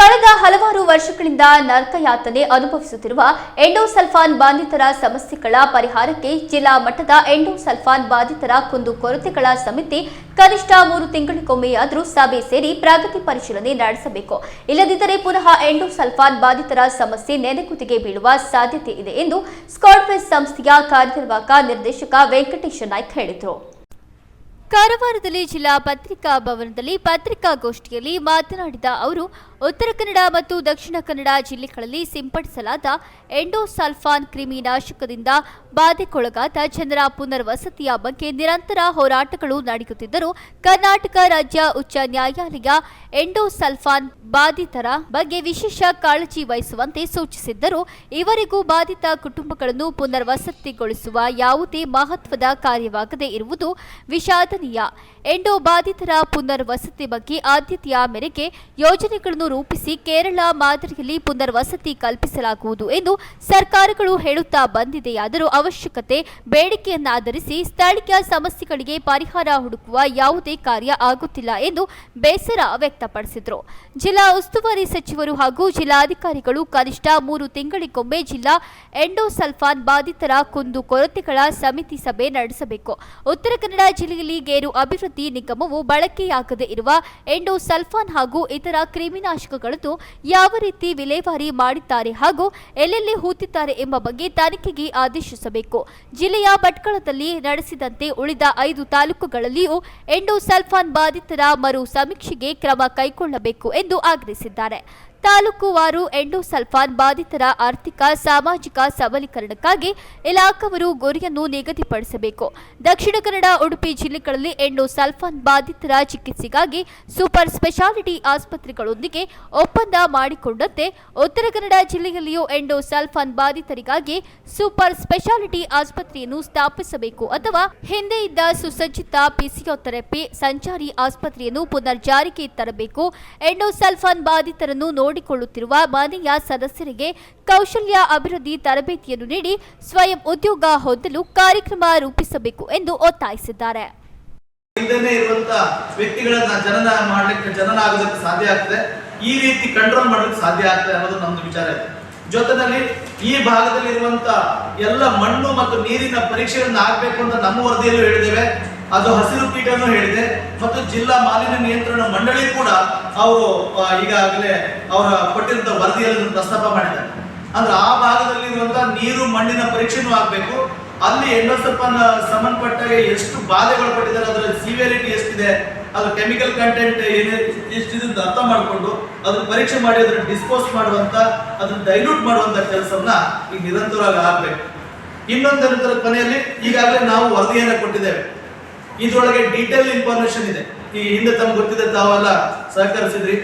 ಕಳೆದ ಹಲವಾರು ವರ್ಷಗಳಿಂದ ನರಕಯಾತನೆ ಅನುಭವಿಸುತ್ತಿರುವ ಎಂಡೋಸಲ್ಫಾನ್ ಬಾಧಿತರ ಸಮಸ್ಯೆಗಳ ಪರಿಹಾರಕ್ಕೆ ಜಿಲ್ಲಾ ಮಟ್ಟದ ಎಂಡೋಸಲ್ಫಾನ್ ಬಾಧಿತರ ಕುಂದು ಕೊರತೆಗಳ ಸಮಿತಿ ಕನಿಷ್ಠ ಮೂರು ತಿಂಗಳಿಗೊಮ್ಮೆಯಾದರೂ ಸಭೆ ಸೇರಿ ಪ್ರಗತಿ ಪರಿಶೀಲನೆ ನಡೆಸಬೇಕು. ಇಲ್ಲದಿದ್ದರೆ ಪುನಃ ಎಂಡೋಸಲ್ಫಾನ್ ಬಾಧಿತರ ಸಮಸ್ಯೆ ನೆನೆಗುದಿಗೆ ಬೀಳುವ ಸಾಧ್ಯತೆ ಇದೆ ಎಂದು ಸ್ಕಾಟ್ವೆಸ್ ಸಂಸ್ಥೆಯ ಕಾರ್ಯನಿರ್ವಾಹಕ ನಿರ್ದೇಶಕ ವೆಂಕಟೇಶ ನಾಯ್ಕ್ ಹೇಳಿದರು. ಕಾರವಾರದಲ್ಲಿ ಜಿಲ್ಲಾ ಪತ್ರಿಕಾ ಭವನದಲ್ಲಿ ಪತ್ರಿಕಾಗೋಷ್ಠಿಯಲ್ಲಿ ಮಾತನಾಡಿದ ಅವರು ಉತ್ತರ ಕನ್ನಡ ಮತ್ತು ದಕ್ಷಿಣ ಕನ್ನಡ ಜಿಲ್ಲೆಗಳಲ್ಲಿ ಸಿಂಪಡಿಸಲಾದ ಎಂಡೋಸಲ್ಫಾನ್ ಕ್ರಿಮಿನಾಶಕದಿಂದ ಬಾಧೆಗೊಳಗಾದ ಜನರ ಪುನರ್ವಸತಿಯ ಬಗ್ಗೆ ನಿರಂತರ ಹೋರಾಟಗಳು ನಡೆಯುತ್ತಿದ್ದರೂ ಕರ್ನಾಟಕ ರಾಜ್ಯ ಉಚ್ಚ ನ್ಯಾಯಾಲಯ ಎಂಡೋಸಲ್ಫಾನ್ ಬಾಧಿತರ ಬಗ್ಗೆ ವಿಶೇಷ ಕಾಳಜಿ ವಹಿಸುವಂತೆ ಸೂಚಿಸಿದ್ದರೂ ಇವರಿಗೂ ಬಾಧಿತ ಕುಟುಂಬಗಳನ್ನು ಪುನರ್ವಸತಿಗೊಳಿಸುವ ಯಾವುದೇ ಮಹತ್ವದ ಕಾರ್ಯವಾಗದೇ ಇರುವುದು ವಿಷಾದನೀಯ. ಎಂಡೋ ಬಾಧಿತರ ಪುನರ್ವಸತಿ ಬಗ್ಗೆ ಆದ್ಯತೆಯ ಮೇರೆಗೆ ಯೋಜನೆಗಳನ್ನು ರೂಪಿಸಿ ಕೇರಳ ಮಾದರಿಯಲ್ಲಿ ಪುನರ್ವಸತಿ ಕಲ್ಪಿಸಲಾಗುವುದು ಎಂದು ಸರ್ಕಾರಗಳು ಹೇಳುತ್ತಾ ಬಂದಿದೆಯಾದರೂ ಅವಶ್ಯಕತೆ ಬೇಡಿಕೆಯನ್ನಾಧರಿಸಿ ಸ್ಥಳೀಯ ಸಮಸ್ಯೆಗಳಿಗೆ ಪರಿಹಾರ ಹುಡುಕುವ ಯಾವುದೇ ಕಾರ್ಯ ಆಗುತ್ತಿಲ್ಲ ಎಂದು ಬೇಸರ ವ್ಯಕ್ತಪಡಿಸಿದರು. ಜಿಲ್ಲಾ ಉಸ್ತುವಾರಿ ಸಚಿವರು ಹಾಗೂ ಜಿಲ್ಲಾಧಿಕಾರಿಗಳು ಕನಿಷ್ಠ ಮೂರು ತಿಂಗಳಿಗೊಮ್ಮೆ ಜಿಲ್ಲಾ ಎಂಡೋಸಲ್ಫಾನ್ ಬಾಧಿತರ ಕುಂದು ಕೊರತೆಗಳ ಸಮಿತಿ ಸಭೆ ನಡೆಸಬೇಕು. ಉತ್ತರ ಕನ್ನಡ ಜಿಲ್ಲೆಯಲ್ಲಿ ಗೇರು ಅಭಿವೃದ್ಧಿ ನಿಗಮವು ಬಳಕೆಯಾಗದೇ ಇರುವ ಎಂಡೋಸಲ್ಫಾನ್ ಹಾಗೂ ಇತರ ಕ್ರಿಮಿನಾಶಕಗಳನ್ನು ಯಾವ ರೀತಿ ವಿಲೇವಾರಿ ಮಾಡಿದ್ದಾರೆ ಹಾಗೂ ಎಲ್ಲೆಲ್ಲಿ ಹೂತಿದ್ದಾರೆ ಎಂಬ ಬಗ್ಗೆ ತನಿಖೆಗೆ ಆದೇಶಿಸಬೇಕು. ಜಿಲ್ಲೆಯ ಭಟ್ಕಳದಲ್ಲಿ ನಡೆಸಿದಂತೆ ಉಳಿದ ಐದು ತಾಲೂಕುಗಳಲ್ಲಿಯೂ ಎಂಡೋಸಲ್ಫಾನ್ ಬಾಧಿತರ ಮರು ಸಮೀಕ್ಷೆಗೆ ಕ್ರಮ ಕೈಗೊಳ್ಳಬೇಕು ಎಂದು ಆಗ್ರಹಿಸಿದ್ದಾರೆ. ತಾಲೂಕುವಾರು ಎಂಡೋಸಲ್ಫಾನ್ ಬಾಧಿತರ ಆರ್ಥಿಕ, ಸಾಮಾಜಿಕ ಸಬಲೀಕರಣಕ್ಕಾಗಿ ಇಲಾಖಾವರು ಗುರಿಯನ್ನು ನಿಗದಿಪಡಿಸಬೇಕು. ದಕ್ಷಿಣ ಕನ್ನಡ, ಉಡುಪಿ ಜಿಲ್ಲೆಗಳಲ್ಲಿ ಎಂಡೋಸಲ್ಫಾನ್ ಬಾಧಿತರ ಚಿಕಿತ್ಸೆಗಾಗಿ ಸೂಪರ್ ಸ್ಪೆಷಾಲಿಟಿ ಆಸ್ಪತ್ರೆಗಳೊಂದಿಗೆ ಒಪ್ಪಂದ ಮಾಡಿಕೊಂಡಂತೆ ಉತ್ತರ ಕನ್ನಡ ಜಿಲ್ಲೆಯಲ್ಲಿಯೂ ಎಂಡೋಸಲ್ಫಾನ್ ಬಾಧಿತರಿಗಾಗಿ ಸೂಪರ್ ಸ್ಪೆಷಾಲಿಟಿ ಆಸ್ಪತ್ರೆಯನ್ನು ಸ್ಥಾಪಿಸಬೇಕು ಅಥವಾ ಹಿಂದೆ ಇದ್ದ ಸುಸಜ್ಜಿತ ಪಿಸಿಯೋಥೆರಪಿ ಸಂಚಾರಿ ಆಸ್ಪತ್ರೆಯನ್ನು ಪುನರ್ಜಾರಿಗೆ ತರಬೇಕು. ಎಂಡೋಸಲ್ಫಾನ್ ಬಾಧಿತರನ್ನು ನೋಡಿಕೊಳ್ಳುತ್ತಿರುವ ಮನೆಯ ಸದಸ್ಯರಿಗೆ ಕೌಶಲ್ಯ ಅಭಿವೃದ್ಧಿ ತರಬೇತಿಯನ್ನು ನೀಡಿ ಸ್ವಯಂ ಉದ್ಯೋಗ ಹೊಂದಲು ಕಾರ್ಯಕ್ರಮ ರೂಪಿಸಬೇಕು ಎಂದು ಒತ್ತಾಯಿಸಿದ್ದಾರೆ. ವ್ಯಕ್ತಿಗಳನ್ನ ಜನನ ಮಾಡ್ಲಿಕ್ಕೆ ಜನನ ಆಗೋದಕ್ಕೆ ಸಾಧ್ಯ ಆಗ್ತದೆ. ಈ ರೀತಿ ಕಂಟ್ರೋಲ್ ಮಾಡಲಿಕ್ಕೆ ಸಾಧ್ಯ ಆಗ್ತದೆ ಅನ್ನೋದು ನಮ್ದು ವಿಚಾರ ಇದೆ. ಜೊತೆನಲ್ಲಿ ಈ ಭಾಗದಲ್ಲಿ ಇರುವಂತ ಎಲ್ಲ ಮಣ್ಣು ಮತ್ತು ನೀರಿನ ಪರೀಕ್ಷೆಗಳನ್ನ ಆಗ್ಬೇಕು ಅಂತ ನಮ್ಮ ವರದಿಯಲ್ಲೂ ಹೇಳಿದ್ದೇವೆ. ಅದು ಹಸಿರು ಪೀಠನು ಹೇಳಿದೆ. ಮತ್ತು ಜಿಲ್ಲಾ ಮಾಲಿನ್ಯ ನಿಯಂತ್ರಣ ಮಂಡಳಿ ಕೂಡ ಅವರು ಈಗಾಗಲೇ ಅವರ ಕೊಟ್ಟಿರುವಂತ ವರದಿಯಲ್ಲಿ ಪ್ರಸ್ತಾಪ ಮಾಡಿದ್ದಾರೆ. ಅಂದ್ರೆ ಆ ಭಾಗದಲ್ಲಿ ಇರುವಂತಹ ನೀರು ಮಣ್ಣಿನ ಪರೀಕ್ಷೆನೂ ಆಗ್ಬೇಕು. ಅಲ್ಲಿ ಎಂಡೋಸಲ್ಫಾನ್ ಸಂಬಂಧಪಟ್ಟಾಗ ಎಷ್ಟು ಬಾಧೆಗಳು ಪಟ್ಟಿದ್ದಾರೆ ಅದರ ಸಿವಿಯರಿಟಿ ಎಷ್ಟಿದೆ, ಅದು ಕೆಮಿಕಲ್ ಕಂಟೆಂಟ್ ಏನೇ ಎಷ್ಟಿದೆ ಅಂತ ಅರ್ಥ ಮಾಡಿಕೊಂಡು ಅದನ್ನ ಪರೀಕ್ಷೆ ಮಾಡಿ, ಅದನ್ನ ಡಿಸ್ಪೋಸ್ ಮಾಡುವಂತ, ಅದನ್ನ ಡೈಲ್ಯೂಟ್ ಮಾಡುವಂತ ಕೆಲಸವನ್ನ ಈಗ ನಿರಂತರವಾಗಿ ಆಗ್ಬೇಕು. ಇನ್ನೊಂದರ ಕೊನೆಯಲ್ಲಿ ಈಗಾಗಲೇ ನಾವು ವರದಿಯನ್ನ ಕೊಟ್ಟಿದ್ದೇವೆ. ಇದ್ರೊಳಗೆ ಡೀಟೇಲ್ ಇನ್ಫಾರ್ಮೇಶನ್ ಇದೆ. ಈ ಹಿಂದೆ ತಮ್ಗೆ ಗೊತ್ತಿದೆ ತಾವೆಲ್ಲ ಸಹಕರಿಸಿದ್ರಿ.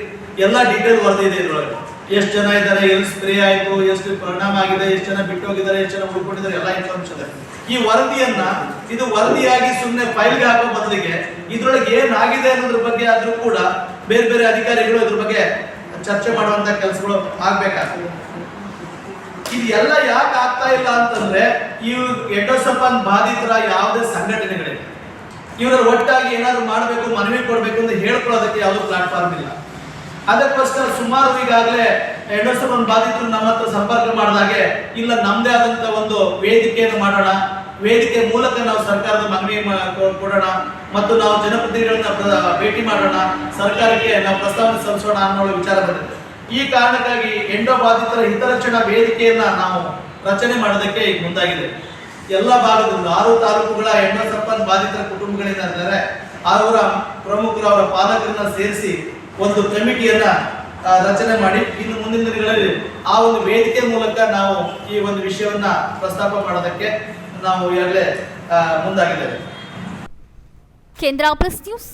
ಎಲ್ಲ ಡೀಟೇಲ್ ವರದಿ ಇದೆ ಇದ್ರೊಳಗೆ. ಎಷ್ಟು ಜನ ಇದ್ದಾರೆ, ಎಲ್ಲಿ ಸ್ಪ್ರೇ ಆಯ್ತು, ಎಷ್ಟು ಪರಿಣಾಮ ಆಗಿದೆ, ಎಷ್ಟು ಜನ ಬಿಟ್ಟು ಹೋಗಿದ್ದಾರೆ ಎಷ್ಟು ಜನ ಉಳ್ಕೊಂಡಿದ್ದಾರೆ, ಎಲ್ಲ ಇನ್ಫಾರ್ಮೇಶನ್ ಇದೆ. ಈ ವರದಿಯನ್ನ ಇದು ವರದಿಯಾಗಿ ಸುಮ್ಮನೆ ಫೈಲ್ಗೆ ಹಾಕೋ ಬದಲಿಗೆ ಇದ್ರೊಳಗೆ ಏನಾಗಿದೆ ಅನ್ನೋದ್ರ ಬಗ್ಗೆ ಆದರೂ ಕೂಡ ಬೇರೆ ಬೇರೆ ಅಧಿಕಾರಿಗಳು ಇದ್ರ ಬಗ್ಗೆ ಚರ್ಚೆ ಮಾಡುವಂತ ಕೆಲಸಗಳು ಆಗ್ಬೇಕಾಗ್ತದೆ. ಇದು ಎಲ್ಲ ಯಾಕೆ ಆಗ್ತಾ ಇಲ್ಲ ಅಂತಂದ್ರೆ, ಈ ಎಂಡೋಸಲ್ಫಾನ್ ಬಾಧಿತರ ಯಾವುದೇ ಸಂಘಟನೆಗಳಿಲ್ಲ ಇವರ ಒಟ್ಟಾಗಿ ಏನಾದ್ರು ಮಾಡಬೇಕು, ಮನವಿ ಕೊಡಬೇಕು ಅಂತ ಹೇಳ್ಕೊಳ್ಳೋದಕ್ಕೆ ಯಾವುದೋ ಪ್ಲಾಟ್ಫಾರ್ಮ್ ಇಲ್ಲ. ಅದಕ್ಕೋಸ್ಕರ ಸುಮಾರು ಈಗಾಗಲೇ ಎಂಡೋಸಲ್ಫಾನ್ ಬಾಧಿತರು ನಮ್ಮ ಹತ್ರ ಸಂಪರ್ಕ ಮಾಡಿದಾಗೆ ಇಲ್ಲ ನಮ್ಮದೇ ಆದಂತ ಒಂದು ವೇದಿಕೆಯನ್ನು ಮಾಡೋಣ. ವೇದಿಕೆ ಮೂಲಕ ನಾವು ಸರ್ಕಾರದ ಮನವಿ ಕೊಡೋಣ. ಮತ್ತು ನಾವು ಜನಪ್ರತಿನಿಧಿಗಳನ್ನ ಭೇಟಿ ಮಾಡೋಣ. ಸರ್ಕಾರಕ್ಕೆ ನಾವು ಪ್ರಸ್ತಾವನೆ ಸಲ್ಲಿಸೋಣ ಅನ್ನೋ ವಿಚಾರ ಬಂದಿದೆ. ಈ ಕಾರಣಕ್ಕಾಗಿ ಎಂಡೋ ಬಾಧಿತರ ಹಿತರಕ್ಷಣಾ ವೇದಿಕೆಯನ್ನ ನಾವು ರಚನೆ ಮಾಡೋದಕ್ಕೆ ಈಗ ಮುಂದಾಗಿದೆ. ಎಲ್ಲ ಭಾಗದಿಂದ ಆರು ತಾಲೂಕುಗಳ ಎಂಡೋಸಲ್ಫಾನ್ ಬಾಧಿತರ ಕುಟುಂಬಗಳೇನಿದ್ದಾರೆ ಅವರ ಪ್ರಮುಖರು ಅವರ ಪಾಲಕರನ್ನ ಸೇರಿಸಿ ಒಂದು ಕಮಿಟಿಯನ್ನ ರಚನೆ ಮಾಡಿ ಇನ್ನು ಮುಂದಿನ ದಿನಗಳಲ್ಲಿ ಆ ಒಂದು ವೇದಿಕೆ ಮೂಲಕ ನಾವು ಈ ಒಂದು ವಿಷಯವನ್ನ ಪ್ರಸ್ತಾಪ ಮಾಡೋದಕ್ಕೆ ನಾವು ಈಗಾಗಲೇ ಮುಂದಾಗಿದ್ದೇವೆ. ಕೇಂದ್ರ ಪ್ಲಸ್ ನ್ಯೂಸ್